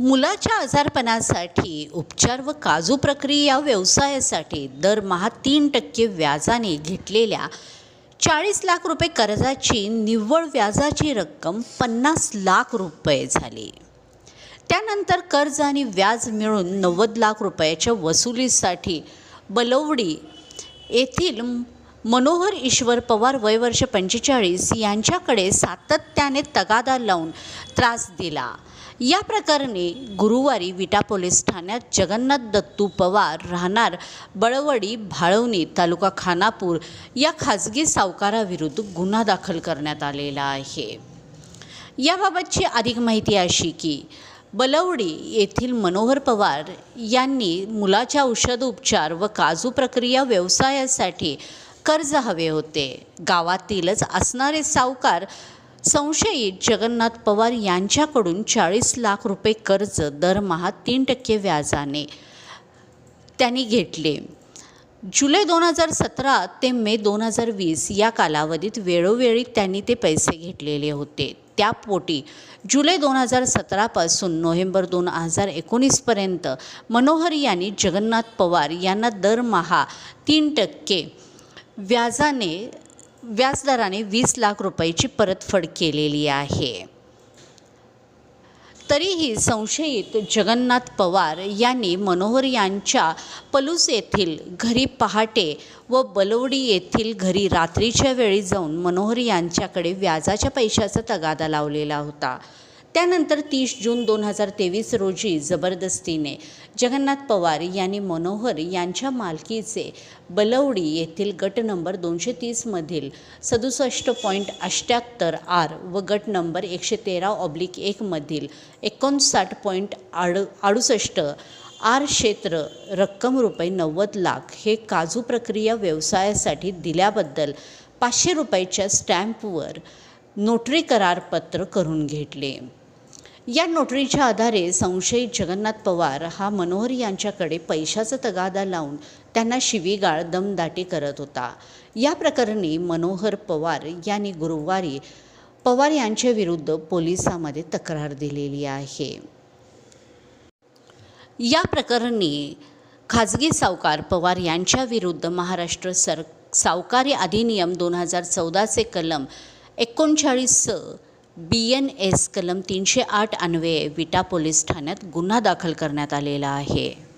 मुलाच्या आजारपणासाठी उपचार व काजू प्रक्रिया व्यवसायासाठी दरमहा तीन टक्के व्याजाने घेतलेल्या चाळीस लाख रुपये कर्जाची निव्वळ व्याजाची रक्कम पन्नास लाख रुपये झाली. त्यानंतर कर्ज आणि व्याज मिळून नव्वद लाख रुपयाच्या वसुलीसाठी बलवडी येथील मनोहर ईश्वर पवार वय वर्ष पंचेचाळीस यांच्याकडे सातत्याने तगादा लावून त्रास दिला. या प्रकरणी गुरुवारी विटा पोलीस ठाण्यात जगन्नाथ दत्तू पवार राहणार बळवडी भाळवणी तालुका खानापूर या खाजगी सावकाराविरुद्ध गुन्हा दाखल करण्यात आलेला आहे. याबाबतची अधिक माहिती अशी की बलवडी येथील मनोहर पवार यांनी मुलाच्या औषध उपचार व काजू प्रक्रिया व्यवसायासाठी कर्ज हवे होते. गावातीलच असणारे सावकार संशयित जगन्नाथ पवार यांच्याकडून चाळीस लाख रुपये कर्ज दरमहा तीन टक्के व्याजाने त्यांनी घेतले. जुलै दोन हजार सतरा ते मे दोन हजार वीस या कालावधीत वेळोवेळी त्यांनी ते पैसे घेतलेले होते. त्यापोटी जुलै दोन हजार सतरापासून नोव्हेंबर दोन हजार एकोणीसपर्यंत मनोहर यांनी जगन्नाथ पवार यांना दरमहा तीन टक्के व्याजाने व्याजदराने वीस लाख रुपयाची परतफेड केलेली आहे. तरीही संशयित जगन्नाथ पवार यांनी मनोहर यांच्या पलूस येथील घरी पहाटे व बलवडी येथील घरी रात्रीच्या वेळी जाऊन मनोहर यांच्याकडे व्याजाच्या पैशाचा तगादा लावलेला होता. त्यानंतर तीस जून दोन हजार तेवीस रोजी जबरदस्तीने जगन्नाथ पवार यांनी मनोहर यांच्या मालकीचे बलवडी येथील गट नंबर दोनशे तीसमधील सदुसष्ट पॉईंट अष्ट्याहत्तर आर व गट नंबर एकशे तेरा ऑब्लिक एकमधील एकोणसाठ पॉईंट आड अडुसष्ट आर क्षेत्र रक्कम रुपये नव्वद लाख हे काजू प्रक्रिया व्यवसायासाठी दिल्याबद्दल पाचशे रुपयाच्या स्टॅम्पवर नोटरी करारपत्र करून घेतले. या नोटरीच्या आधारे संशयित जगन्नाथ पवार हा मनोहर यांच्याकडे पैशाचा तगादा लावून त्यांना शिवीगाळ दमदाटी करत होता. या प्रकरणी मनोहर पवार यांनी गुरुवारी पवार यांच्या विरुद्ध पोलिसांमध्ये तक्रार दिलेली आहे. या प्रकरणी खाजगी सावकार पवार यांच्या विरुद्ध महाराष्ट्र सर सावकारी अधिनियम दोन हजार चौदाचे कलम एकोणचाळीस बी एन एस कलम तीनशे आठ अन्वये विटा पोलीस ठाण्यात गुन्हा दाखल करण्यात आलेला आहे.